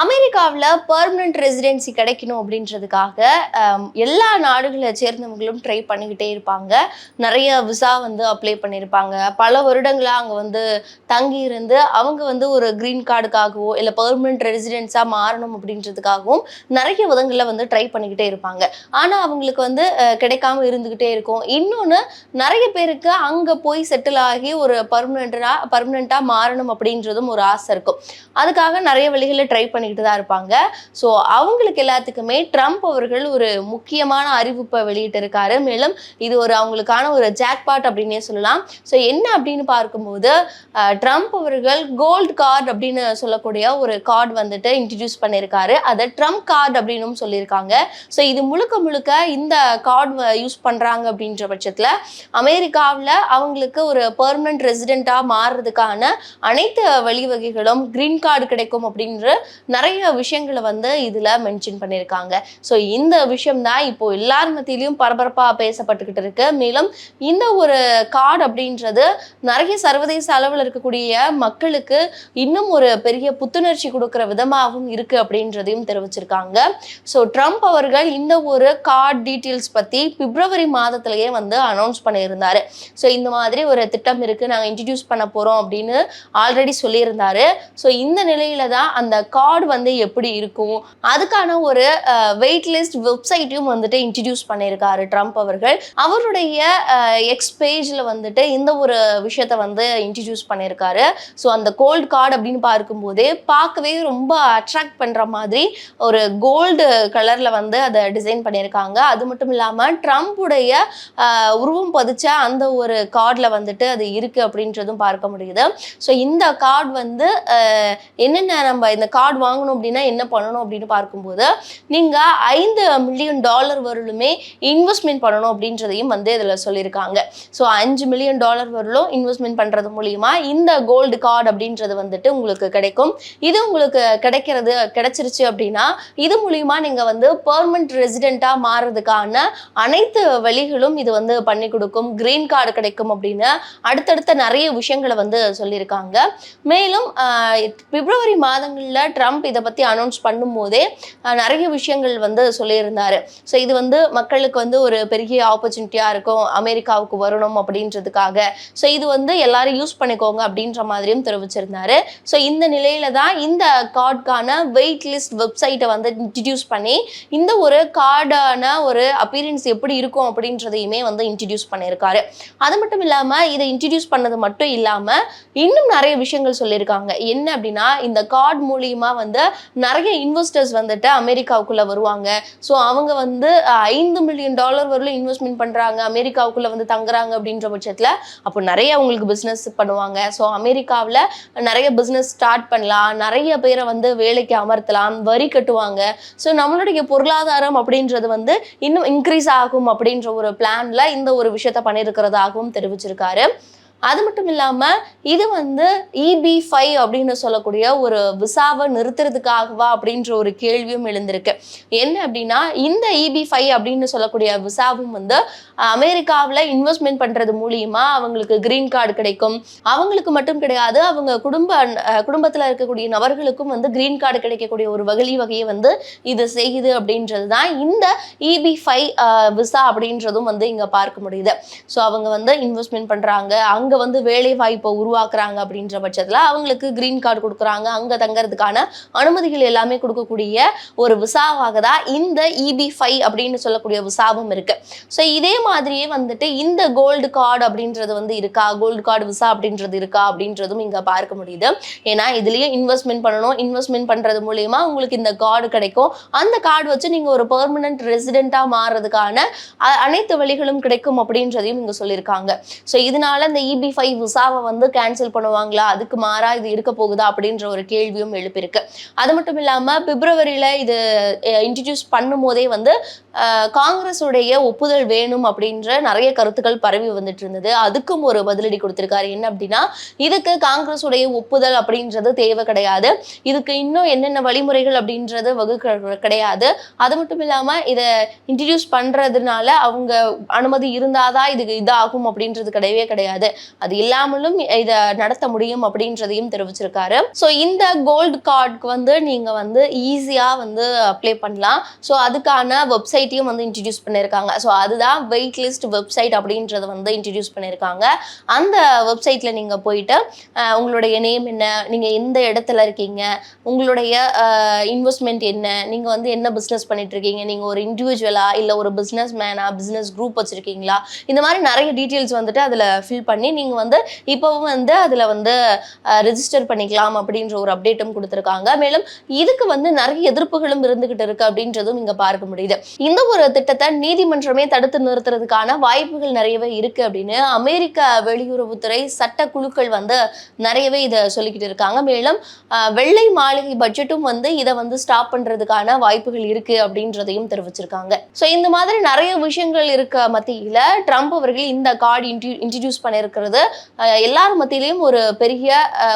அமெரிக்காவில் permanent residency கிடைக்கணும் அப்படின்றதுக்காக எல்லா நாடுகளை சேர்ந்தவங்களும் ட்ரை பண்ணிக்கிட்டே இருப்பாங்க. நிறைய விசா வந்து அப்ளை பண்ணியிருப்பாங்க. பல வருடங்களாக அங்கே வந்து தங்கி இருந்து அவங்க வந்து ஒரு க்ரீன் கார்டுக்காகவோ இல்லை பர்மனன்ட் ரெசிடென்ஸாக மாறணும் அப்படின்றதுக்காகவும் நிறைய விதங்களில் வந்து ட்ரை பண்ணிக்கிட்டே இருப்பாங்க. ஆனால் அவங்களுக்கு வந்து கிடைக்காம இருந்துக்கிட்டே இருக்கும். இன்னொன்று நிறைய பேருக்கு அங்கே போய் செட்டில் ஆகி ஒரு பர்மனெண்ட்டாக பர்மனெண்ட்டாக மாறணும் அப்படின்றதும் ஒரு ஆசை இருக்கும். அதுக்காக நிறைய வழிகளை ட்ரை பண்ணி பண்ணிக்கிட்டு தான் இருப்பாங்க. ஸோ அவங்களுக்கு எல்லாத்துக்குமே ட்ரம்ப் அவர்கள் ஒரு முக்கியமான அறிவிப்பை வெளியிட்டிருக்காரு. மேலும் இது ஒரு அவங்களுக்கான ஒரு ஜாக்பாட் அப்படின்னே சொல்லலாம். ஸோ என்ன அப்படின்னு பார்க்கும்போது ட்ரம்ப் அவர்கள் கோல்டு கார்டு அப்படின்னு சொல்லக்கூடிய ஒரு கார்டு வந்துட்டு இன்ட்ரடியூஸ் பண்ணியிருக்காரு. அதை ட்ரம்ப் கார்டு அப்படின்னும் சொல்லியிருக்காங்க. ஸோ இது முழுக்க முழுக்க இந்த கார்டு யூஸ் பண்ணுறாங்க அப்படின்ற பட்சத்தில் அமெரிக்காவில் அவங்களுக்கு ஒரு பெர்மனன்ட் ரெசிடெண்ட்டாக மாறுறதுக்கான அனைத்து வழிவகைகளும் கிரீன் கார்டு கிடைக்கும் அப்படின்ற நிறைய விஷயங்களை வந்து இதில் மென்ஷன் பண்ணியிருக்காங்க. ஸோ இந்த விஷயம் தான் இப்போ எல்லார் மத்தியிலையும் பரபரப்பாக பேசப்பட்டுக்கிட்டு இருக்கு. மேலும் இந்த ஒரு கார்டு அப்படின்றது நிறைய சர்வதேச அளவில் இருக்கக்கூடிய மக்களுக்கு இன்னும் ஒரு பெரிய புத்துணர்ச்சி கொடுக்குற விதமாகவும் இருக்கு அப்படின்றதையும் தெரிவிச்சிருக்காங்க. ஸோ ட்ரம்ப் அவர்கள் இந்த ஒரு கார்டு டீட்டெயில்ஸ் பற்றி பிப்ரவரி மாதத்திலேயே வந்து அனௌன்ஸ் பண்ணியிருந்தாரு. ஸோ இந்த மாதிரி ஒரு திட்டம் இருக்கு. நாங்கள் இன்ட்ரடியூஸ் பண்ண போகிறோம் அப்படின்னு ஆல்ரெடி சொல்லியிருந்தாரு. ஸோ இந்த நிலையில தான் அந்த கார்டு வந்து எப்படி இருக்கும்? அதுக்கான ஒரு வெயிட் லிஸ்ட் வெப்சைட்டையும் வந்துட்டு இன்ட்ரடியூஸ் பண்ணியிருக்காரு ட்ரம்ப் அவர்கள். அவருடைய எக்ஸ் பேஜில் வந்துட்டு இந்த ஒரு விஷயத்தை வந்து இன்ட்ரடியூஸ் பண்ணியிருக்காரு. ஸோ அந்த கோல்டு கார்டு அப்படின்னு பார்க்கும்போதே பார்க்கவே ரொம்ப அட்ராக்ட் பண்ணுற மாதிரி ஒரு கோல்டு கலரில் வந்து அதை டிசைன் பண்ணியிருக்காங்க. அது மட்டும் இல்லாமல் ட்ரம்ப்புடைய உருவம் பதிச்ச அந்த ஒரு கார்டில் வந்துட்டு அது இருக்குது அப்படின்றதும் பார்க்க முடியுது. ஸோ இந்த கார்டு வந்து என்னென்ன நம்ம இந்த கார்டு வாங்கணும் அப்படின்னா என்ன பண்ணணும் அப்படின்னு பார்க்கும்போது நீங்கள் ஐந்து மில்லியன் டாலர் வரலுமே இன்வெஸ்ட்மெண்ட் பண்ணணும் அப்படின்றதையும் வந்து இதில் சொல்லியிருக்காங்க. ஸோ அஞ்சு மில்லியன் டாலர் வரலும் இன்வெஸ்ட்மெண்ட் பண்ணுறது மூலியமாக இந்த கோல்டு கார்டு அப்படின்றது வந்துட்டு உங்களுக்கு கிடைக்கும். இது உங்களுக்கு கிடைக்கிறது கிடைச்சிருச்சு அப்படின்னா இது மூலியமா நீங்கள் வந்து பெர்மனன்ட் ரெசிடெண்ட்டாக மாறுறதுக்கான அனைத்து வழிகளும் இது வந்து பண்ணி கொடுக்கும். கிரீன் கார்டு கிடைக்கும் அப்படின்னு அடுத்தடுத்த நிறைய விஷயங்களை வந்து சொல்லியிருக்காங்க. மேலும் பிப்ரவரி மாதங்களில் ட்ரம்ப் இதை பற்றி அனௌன்ஸ் பண்ணும்போதே போதே நிறைய விஷயங்கள் வந்து சொல்லியிருந்தாரு. ஸோ இது வந்து மக்களுக்கு வந்து ஒரு பெரிய ஆப்பர்ச்சுனிட்டியாக இருக்கும். அமெரிக்காவுக்கு வரணும் அப்படின்றதுக்காக. ஸோ இது வந்து எல்லாரும் யூஸ் பண்ணிக்கோங்க அப்படின்ற மாதிரியும் தெரிவிச்சிருந்தாரு. ஸோ இந்த நிலையில தான் இந்த கார்டுக்கான வெயிட் லிஸ்ட் வெப்சைட்டை வந்து இன்ட்ரடியூஸ் பண்ணி இந்த ஒரு கார்டான ஒரு அப்பியரன்ஸ் எப்படி இருக்கும் அப்படின்றதையுமே வந்து இன்ட்ரடியூஸ் பண்ணியிருக்காரு. அது மட்டும் இல்லாமல் இதை இன்ட்ரடியூஸ் பண்ணது மட்டும் இல்லாமல் இன்னும் நிறைய விஷயங்கள் சொல்லியிருக்காங்க. என்ன அப்படின்னா இந்த கார்டு மூலியமா வந்து நிறைய இன்வெஸ்டர்ஸ் வந்துட்டு அமெரிக்காவுக்குள்ள வருவாங்க. ஸோ அவங்க வந்து ஐந்து மில்லியன் டாலர் வரலும் இன்வெஸ்ட்மெண்ட் பண்றாங்க. அமெரிக்காவுக்குள்ள வந்து தங்குறாங்க அப்படின்ற பட்சத்தில் அப்போ நிறைய அவங்களுக்கு பிஸ்னஸ் பண்ணுவாங்க. ஸோ அமெரிக்காவில் நிறைய பிஸ்னஸ் ஸ்டார்ட் பண்ணலாம். நிறைய பேரை வந்து வேலைக்கு அமர்த்தலாம் வரி கட்டுவாங்க. ஸோ நம்மளுடைய பொருளாதாரம் அப்படின்றது வந்து இன்னும் இன்க்ரீஸ் ஆகும் அப்படின்ற ஒரு பிளான்ல இந்த ஒரு விஷயத்த பண்ணியிருக்கிறதாகவும் தெரிவிச்சிருக்காரு. அது மட்டும் இல்லாமல் இது வந்து இபி ஃபைவ் அப்படின்னு சொல்லக்கூடிய ஒரு விசாவை நிறுத்துறதுக்காகவா அப்படின்ற ஒரு கேள்வியும் எழுந்திருக்கு. என்ன அப்படின்னா இந்த இபி ஃபைவ் அப்படின்னு சொல்லக்கூடிய விசாவும் வந்து அமெரிக்காவில் இன்வெஸ்ட்மெண்ட் பண்ணுறது மூலியமா அவங்களுக்கு கிரீன் கார்டு கிடைக்கும். அவங்களுக்கு மட்டும் கிடையாது அவங்க குடும்ப குடும்பத்தில் இருக்கக்கூடிய நபர்களுக்கும் வந்து கிரீன் கார்டு கிடைக்கக்கூடிய ஒரு வகை வகையை வந்து இது செய்யுது அப்படின்றது தான் இந்த இபி ஃபைவ் விசா அப்படின்றதும் வந்து இங்கே பார்க்க முடியுது. ஸோ அவங்க வந்து இன்வெஸ்ட்மெண்ட் பண்ணுறாங்க அங்கே வந்து வேலை வாய்ப்பை உருவாக்குறாங்க அப்படின்ற பட்சத்தில் அவங்களுக்கு கிரீன் கார்டு கொடுக்குறாங்க. அங்கே தங்கறதுக்கான அனுமதிகள் எல்லாமே கொடுக்கக்கூடிய ஒரு விசாவாக தான் இந்த இபி ஃபைவ் அப்படின்னு சொல்லக்கூடிய விசாவும் இருக்கு. ஸோ இதே மாதிரியே வந்துட்டு இந்த கோல்டு கார்டு அப்படின்றது வந்து இருக்கா? கோல்டு கார்டு விசா அப்படின்றது இருக்கா? அப்படின்றதும் இங்கே பார்க்க முடியுது. ஏன்னா இதுலயே இன்வெஸ்ட்மெண்ட் பண்ணணும். இன்வெஸ்ட்மெண்ட் பண்றது மூலியமா உங்களுக்கு இந்த கார்டு கிடைக்கும். அந்த கார்டு வச்சு நீங்க ஒரு பெர்மனன்ட் ரெசிடென்ட்டா மாறுறதுக்கான அனைத்து வழிகளும் கிடைக்கும் அப்படின்றதையும் இங்க சொல்லியிருக்காங்க. ஸோ இதனால இந்த இபி ஃபைவ் விசாவை வந்து கேன்சல் பண்ணுவாங்களா? அதுக்கு மாறா இது இருக்க போகுதா? அப்படின்ற ஒரு கேள்வியும் எழுப்பியிருக்கு. அது மட்டும் இல்லாம பிப்ரவரியில இது இன்ட்ரடியூஸ் பண்ணும் போதே வந்து காங்கிரஸுடைய ஒப்புதல் வேணும் அப்படின்ற நிறைய கருத்துக்கள் பரவி வந்துட்டு இருந்தது. அதுக்கும் ஒரு பதிலடி கொடுத்திருக்காரு. என்ன அப்படின்னா இதுக்கு காங்கிரஸுடைய ஒப்புதல் அப்படின்றது தேவை கிடையாது. இதுக்கு இன்னும் என்னென்ன வழிமுறைகள் அப்படின்றது வகுக்க கிடையாது. அது மட்டும் இல்லாம இதை இன்ட்ரடியூஸ் பண்றதுனால அவங்க அனுமதி இருந்தாதான் இதுக்கு இதாகும் அப்படின்றது கிடையவே கிடையாது. அது இல்லாமலும் இதை நடத்த முடியும் அப்படின்றதையும் தெரிவிச்சிருக்காரு. ஸோ இந்த கோல்டு கார்டுக்கு வந்து நீங்கள் வந்து ஈஸியாக வந்து அப்ளை பண்ணலாம். ஸோ அதுக்கான வெப்சைட்டையும் வந்து இன்ட்ரடியூஸ் பண்ணியிருக்காங்க ஸோ அதுதான் வெயிட் லிஸ்ட் வெப்சைட் அப்படின்றத வந்து இன்ட்ரடியூஸ் பண்ணியிருக்காங்க அந்த வெப்சைட்டில் நீங்கள் போயிட்டு உங்களுடைய நேம் என்ன நீங்கள் எந்த இடத்துல இருக்கீங்க உங்களுடைய இன்வெஸ்ட்மெண்ட் என்ன நீங்கள் வந்து என்ன பிஸ்னஸ் பண்ணிட்டு இருக்கீங்க நீங்கள் ஒரு இண்டிவிஜுவலா இல்லை ஒரு பிஸ்னஸ் மேனா பிஸ்னஸ் குரூப் வச்சுருக்கீங்களா இந்த மாதிரி நிறைய டீட்டெயில்ஸ் வந்துட்டு அதில் ஃபில் பண்ணி நீங்கள் வந்து இப்போவும் வந்து அதில் வந்து ரிஜிஸ்டர் பண்ணிக்கலாம் அப்படின்ற ஒரு அப்டேட்டும் கொடுத்துருக்காங்க. மேலும் இதுக்கு வந்து நிறைய எதிர்ப்புகளும் இருந்துகிட்டு இருக்கு அப்படின்றதும் இங்க பார்க்க முடியுது. இந்த ஒரு திட்டத்தை நீதிமன்றமே தடுத்து நிறுத்துறதுக்கான வாய்ப்புகள் நிறையவே இருக்கு அப்படின்னு அமெரிக்க வெளியுறவுத்துறை சட்ட குழுக்கள் வந்து நிறையவே இதை சொல்லிக்கிட்டு இருக்காங்க. மேலும் வெள்ளை மாளிகை பட்ஜெட்டும் வந்து இதை வந்து ஸ்டாப் பண்றதுக்கான வாய்ப்புகள் இருக்கு அப்படின்றதையும் தெரிவிச்சிருக்காங்க. ஸோ இந்த மாதிரி நிறைய விஷயங்கள் இருக்க மத்தியில ட்ரம்ப் அவர்கள் இந்த கார்டு இன்ட்ரடியூஸ் பண்ணியிருக்கிற பார்க்கறது எல்லார் மத்தியிலையும் ஒரு பெரிய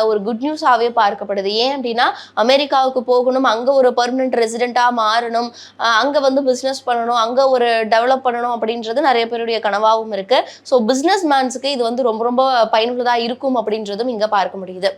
ஒரு குட் நியூஸாகவே பார்க்கப்படுது. ஏன் அப்படின்னா அமெரிக்காவுக்கு போகணும் அங்கே ஒரு பர்மனெண்ட் ரெசிடெண்ட்டாக மாறணும் அங்கே வந்து பிஸ்னஸ் பண்ணணும் அங்கே ஒரு டெவலப் பண்ணணும் அப்படின்றது நிறைய பேருடைய கனவாகவும் இருக்குது ஸோ பிஸ்னஸ் மேன்ஸுக்கு இது வந்து ரொம்ப ரொம்ப பயனுள்ளதாக இருக்கும் அப்படின்றதும் இங்கே பார்க்க முடியுது.